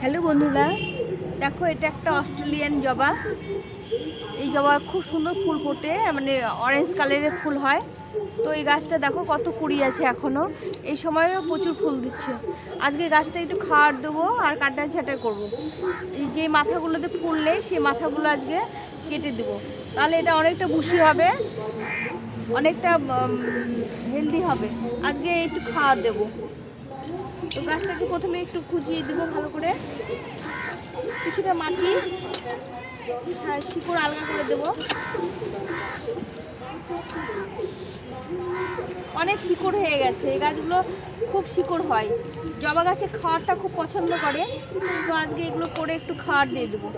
Hello বন্ধুরা, দেখো এটা একটা অস্ট্রেলিয়ান জবা। এই জবা খুব সুন্দর ফুল ফোটে মানে অরেঞ্জ কালারের ফুল হয়। তো এই গাছটা দেখো কত কুড়ি আছে এখনও এই সময়ও প্রচুর ফুল দিচ্ছে। আজকে গাছটা একটু খাওয়ার দেবো আর কাটা ছাটাই করব। এই যে মাথাগুলোতে ফুল নেই, সেই মাথাগুলো আজকে কেটে দেবো। তাহলে এটা অনেকটা বুশি হবে। অনেকটা হেলদি হবে। আজকে একটু খাওয়ার দেবো। তো গাছটাকে প্রথমে একটু খুঁজিয়ে দেবো ভালো করে। কিছুটা মাটি শিকড় আলগা করে দেবো। অনেক শিকড় হয়ে গেছে। এই গাছগুলো খুব শিকড় হয়। জবা গাছে খাওয়ারটা খুব পছন্দ করে। তো আজকে এগুলো করে একটু খাওয়ার দিয়ে দেবো।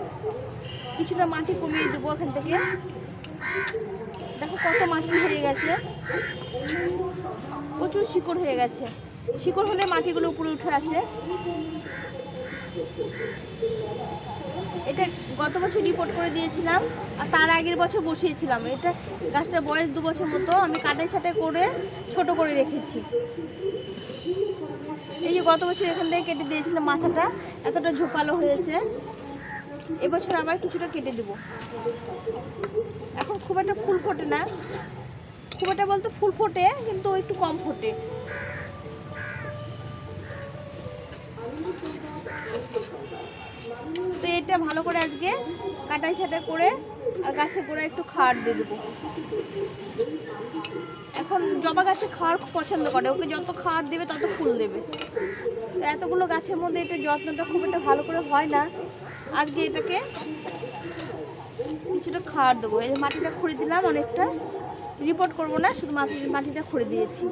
কিছুটা মাটি কমিয়ে দেবো এখান থেকে। দেখো কত মাটি হয়ে গেছে। প্রচুর শিকড় হয়ে গেছে। শিকড় হলে মাটিগুলো উপরে উঠে আসে। এটা গত বছর রিপোর্ট করে দিয়েছিলাম, আর তার আগের বছর বসিয়েছিলাম। এটা গাছটার বয়স দু বছর মতো, আমি কাটাই ছাটাই করে ছোট করে রেখেছি। এই যে গত বছর এখান থেকে কেটে দিয়েছিলাম মাথাটা, এতটা ঝোপালো হয়েছে। এবছর আবার কিছুটা কেটে দেবো। এখন খুব একটা ফুল ফোটে না। খুব একটা বলতে ফুল ফোটে, কিন্তু একটু কম ফোটে। তো এটা ভালো করে আজকে কাটাই ছাটাই করে আর গাছে করে একটু খাওয়ার দিয়ে দেবো। এখন জবা গাছে খাওয়ার খুব পছন্দ করে, ওকে যত খাওয়ার দেবে তত ফুল দেবে। তো এতগুলো গাছের মধ্যে এটা যত্নটা খুব একটা ভালো করে হয় না। আজকে এটাকে কিছুটা খাওয়ার দেবো। এই মাটিটা খুঁড়ে দিলাম অনেকটা। রিপোর্ট করব না, শুধু মাটি, মাটিটা খুঁড়ে দিয়েছি।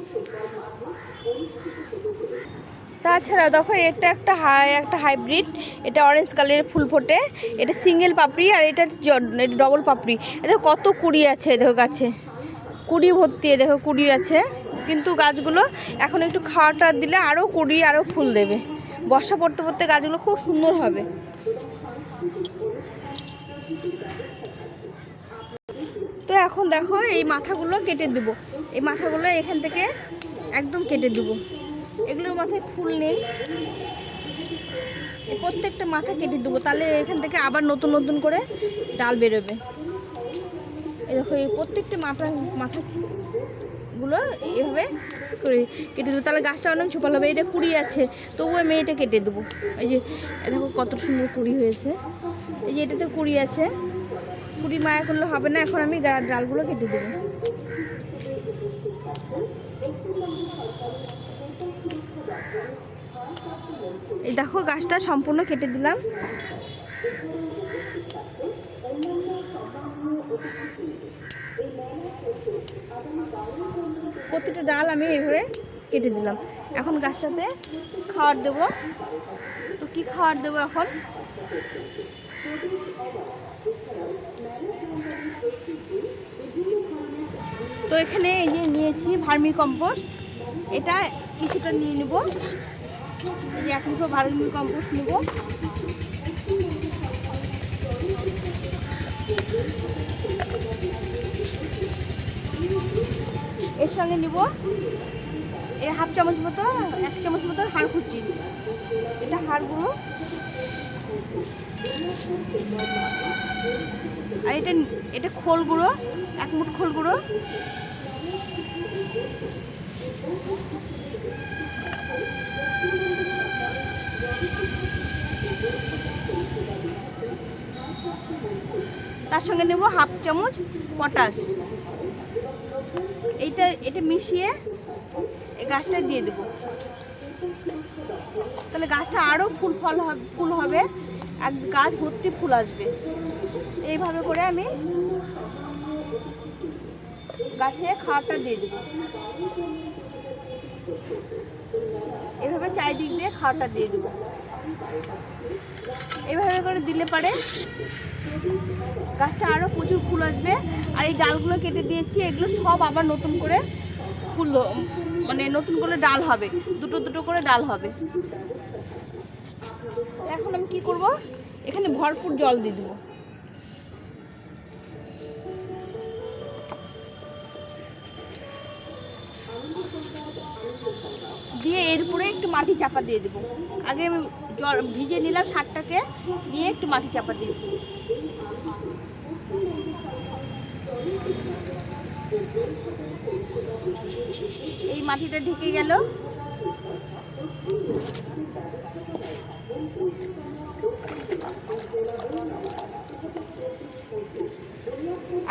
তাছাড়া দেখো এটা একটা হাই একটা হাইব্রিড এটা অরেঞ্জ কালারের ফুল ফোটে। এটা সিঙ্গেল পাপড়ি আর এটা ডবল পাপড়ি। এটা কত কুড়ি আছে, দেখো গাছে। কুড়ি ভর্তি দেখো, কুড়ি আছে। কিন্তু গাছগুলো এখন একটু খাওয়াটা দিলে আরও কুড়ি আরও ফুল দেবে। বর্ষা পড়তে পড়তে গাছগুলো খুব সুন্দর হবে। এখন দেখো এই মাথাগুলো কেটে দেবো। এই মাথাগুলো এখান থেকে একদম কেটে দেবো। এগুলোর মাথায় ফুল নেই। প্রত্যেকটা মাথা কেটে দেবো। তাহলে এখান থেকে আবার নতুন নতুন করে ডাল বেরোবে। এরকম এই প্রত্যেকটা মাথা, মাথাগুলো এভাবে করে কেটে দেবো। তাহলে গাছটা অনেক ছোপাল হবে। এটা কুড়ি আছে। তবুও আমি এটা কেটে দেবো। এই যে দেখো কত সুন্দর কুড়ি হয়েছে। এই যে, এটাতে কুড়ি আছে। কুড়ি মায়া করলে হবে না, এখন আমি ডালগুলো কেটে দেবো। এই দেখো, গাছটা সম্পূর্ণ কেটে দিলাম। প্রতিটা ডাল আমি এইভাবে কেটে দিলাম। এখন গাছটাতে খাওয়ার দেবো। তো কি খাওয়ার দেবো এখন? তো এখানে এই যে নিয়েছি ভার্মি কম্পোস্ট। এটা কিছুটা নিয়ে নেব। যে এক মুঠো ভার্মি কম্পোস্ট নেব। এর সঙ্গে নেব এই হাফ চামচ মতো, এক চামচ মতো হাড় কুচি। এটা হাড়গুলো আর এটা এটা খোল গুঁড়ো, এক মুঠ খোল গুঁড়ো। তার সঙ্গে নেব হাফ চামচ পটাশ। এইটা, এটা মিশিয়ে গাছটা দিয়ে দেবো। তাহলে গাছটা আরও ফুল ফল হবে, ফুল হবে। এক গাছ ভর্তি ফুল আসবে। এইভাবে করে আমি গাছে খাওয়ারটা দিয়ে দেবো। এভাবে চারিদিক দিয়ে খাওয়ারটা দিয়ে দেবো। এভাবে করে দিলে পারে গাছটা আরও প্রচুর ফুল আসবে। আর এই ডালগুলো কেটে দিয়েছি, এগুলো সব আবার নতুন করে ফুল মানে নতুন করে ডাল হবে। দুটো দুটো করে ডাল হবে। এখন আমি কি করব? এখানে ভরপুর জল দিয়ে দেবো। দিয়ে এরপরে একটু মাটি চাপা দিয়ে দেবো। আগে জল ভিজে নিলাম শাকটাকে নিয়ে একটু মাটি চাপা দিয়ে দেবো। এই মাটিটা ঢেকে গেল।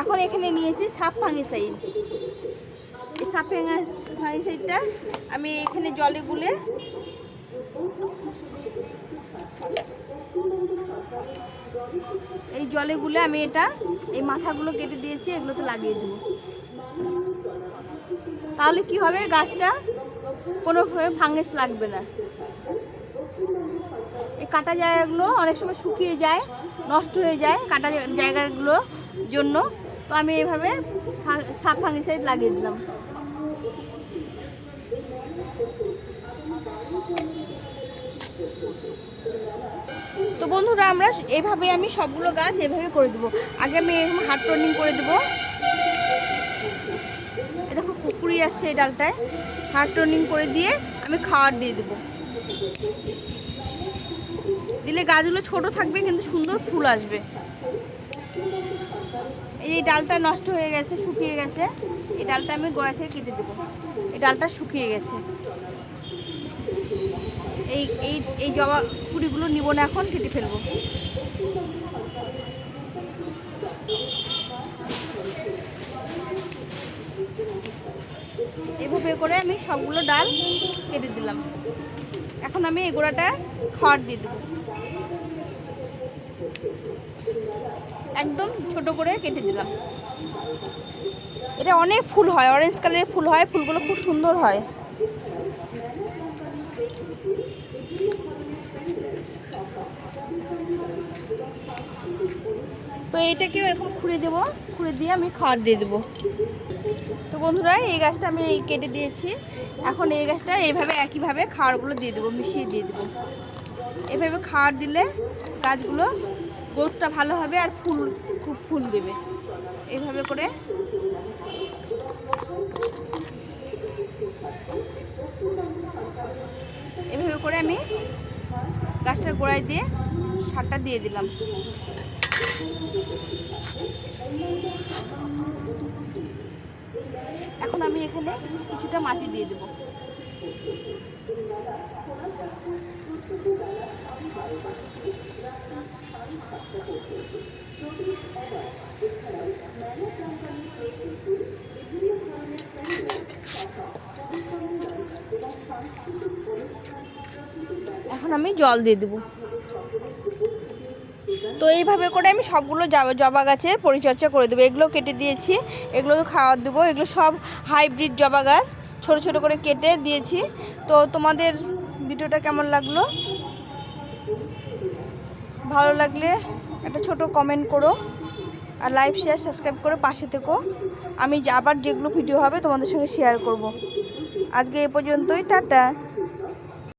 এখন এখানে নিয়েছি সাপ ফাঙ্গিসাইড এই সাপ ফাঙ্গিসাইডটা আমি এখানে জলে গুলে এই জলে গুলে আমি এটা, এই মাথাগুলো কেটে দিয়েছি, এগুলোতে লাগিয়ে দেবো। তাহলে কি হবে? গাছটা কোনোভাবে ফাঙ্গাস লাগবে না। এই কাটা জায়গাগুলো অনেক সময় শুকিয়ে যায়, নষ্ট হয়ে যায় কাটা জায়- জায়গাগুলো জন্য। তো আমি এইভাবে ফা- সাপ ফাঙ্গিসাইড লাগিয়ে দিলাম। তো বন্ধুরা, আমরা এভাবে আমি সবগুলো গাছ এভাবে করে দেবো। আগে আমি এরকম হার্ড টর্নিং করে দেবো। এ দেখো পুকুরি আসছে এই ডালটায়। হার্ড টর্নিং করে দিয়ে আমি খাওয়ার দিয়ে দেবো। দিলে গাছগুলো ছোট থাকবে, কিন্তু সুন্দর ফুল আসবে। এই এই ডালটা নষ্ট হয়ে গেছে, শুকিয়ে গেছে, এই ডালটা আমি গোড়া থেকে কেটে দেবো। এই ডালটা শুকিয়ে গেছে। এই এই এই জবা কুড়িগুলো নিব না এখন, কেটে ফেলব। এভাবে করে আমি সবগুলো ডাল কেটে দিলাম। এখন আমি এই গোড়াটা খড় দিয়ে দেবো। একদম ছোট করে কেটে দিলাম। এটা অনেক ফুল হয় অরেঞ্জ কালারের ফুল হয়, ফুলগুলো খুব সুন্দর হয়। তো এইটাকে এরকম খুঁড়ে দেবো, খুঁড়ে দিয়ে আমি খাওয়ার দিয়ে দেবো। তো বন্ধুরা, এই গাছটা আমি কেটে দিয়েছি। এখন এই গাছটা এইভাবে একইভাবে খাওয়ারগুলো দিয়ে দেবো, মিশিয়ে দিয়ে দেবো। এভাবে খাওয়ার দিলে গাছগুলো গ্রোথটা ভালো হবে আর ফুল, খুব ফুল দেবে। এইভাবে করে এভাবে করে আমি গাছটার গোড়ায় দিয়ে সারটা দিয়ে দিলাম। এখন আমি এখানে কিছুটা মাটি দিয়ে দেবো। এখন আমি জল দিয়ে দেবো। তো এইভাবে করে আমি সবগুলো জবা গাছের পরিচর্যা করে দেবো। এগুলো কেটে দিয়েছি, এগুলো খাওয়ার দেবো। এগুলো সব হাইব্রিড জবা গাছ, ছোটো ছোটো করে কেটে দিয়েছি। তো তোমাদের ভিডিওটা কেমন লাগল? ভালো লাগলে একটা ছোট কমেন্ট করো আর লাইভ শেয়ার সাবস্ক্রাইব করে পাশে থেকো। আমি আবার যেগুলো ভিডিও হবে তোমাদের সঙ্গে শেয়ার করব। আজকে এ পর্যন্তই, টাটা।